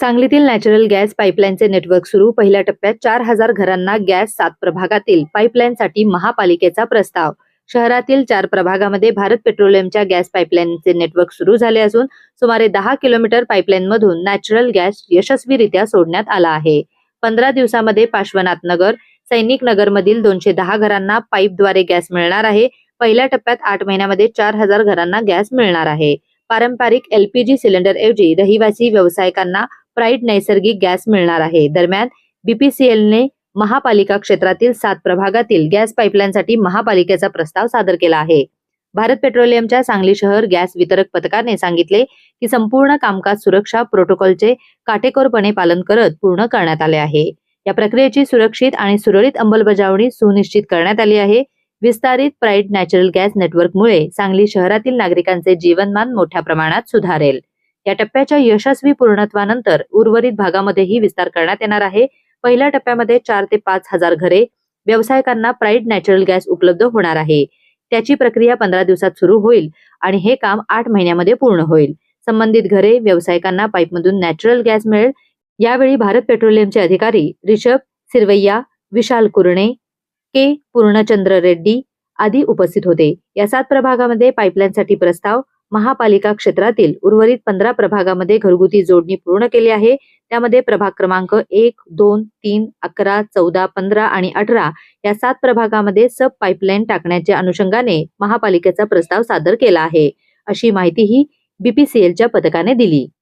सांगलीतील natural gas पाईपलाईनचे network सुरू. पहिल्या टप्प्यात चार हजार घरांना गॅस सात प्रभागातील पाईपलाईनसाठी महापालिकेचा प्रस्ताव. शहरातील चार प्रभागामध्ये भारत पेट्रोलियमच्या गॅस पाईपलाईनचे नेटवर्क सुरू झाले असून सुमारे दहा किलोमीटर पाईपलाईनमधून नॅचरल गॅस यशस्वीरित्या सोडण्यात आला आहे. पंधरा दिवसामध्ये पार्श्वनाथ नगर सैनिक नगरमधील दोनशे दहा घरांना पाईपद्वारे गॅस मिळणार आहे. पहिल्या टप्प्यात आठ महिन्यामध्ये चार हजार घरांना गॅस मिळणार आहे. पारंपरिक एलपीजी सिलेंडर ऐवजी रहिवासी व्यावसायिकांना प्राईट नैसर्गिक गॅस मिळणार आहे. दरम्यान बीपीसीएलने महापालिका क्षेत्रातील सात प्रभागातील गॅस पाईपलाईनसाठी महापालिकेचा प्रस्ताव सादर केला आहे. भारत पेट्रोलियमच्या सांगली शहर गॅस वितरक पथकाने सांगितले की संपूर्ण कामकाज सुरक्षा प्रोटोकॉलचे काटेकोरपणे पालन करत पूर्ण करण्यात आले आहे. या प्रक्रियेची सुरक्षित आणि सुरळीत अंमलबजावणी सुनिश्चित करण्यात आली आहे. विस्तारित प्राईड नॅचरल गॅस नेटवर्कमुळे सांगली शहरातील नागरिकांचे जीवनमान मोठ्या प्रमाणात सुधारेल. या टप्प्याच्या यशस्वी पूर्णत्वानंतर उर्वरित भागामध्येही विस्तार करण्यात येणार आहे. पहिल्या टप्प्यामध्ये चार ते पाच हजार घरे व्यावसायिकांना प्राईड नॅचरल गॅस उपलब्ध होणार आहे. त्याची प्रक्रिया पंधरा दिवसात सुरू होईल आणि हे काम आठ महिन्यामध्ये पूर्ण होईल. संबंधित घरे व्यावसायिकांना पाईपमधून नॅचरल गॅस मिळेल. यावेळी भारत पेट्रोलियमचे अधिकारी रिषभ सिरवैया विशाल कुरणे के. पूर्णचंद्र रेड्डी आदी उपस्थित होते. या सात प्रभागामध्ये पाईपलाईनसाठी प्रस्ताव महापालिका क्षेत्रातील उर्वरित पंधरा प्रभागामध्ये घरगुती जोडणी पूर्ण केली आहे. त्यामध्ये प्रभाग क्रमांक एक दोन तीन अकरा चौदा पंधरा आणि अठरा या सात प्रभागामध्ये सब पाईपलाईन टाकण्याच्या अनुषंगाने महापालिकेचा प्रस्ताव सादर केला आहे. अशी माहितीही बीपीसीएलच्या पथकाने दिली.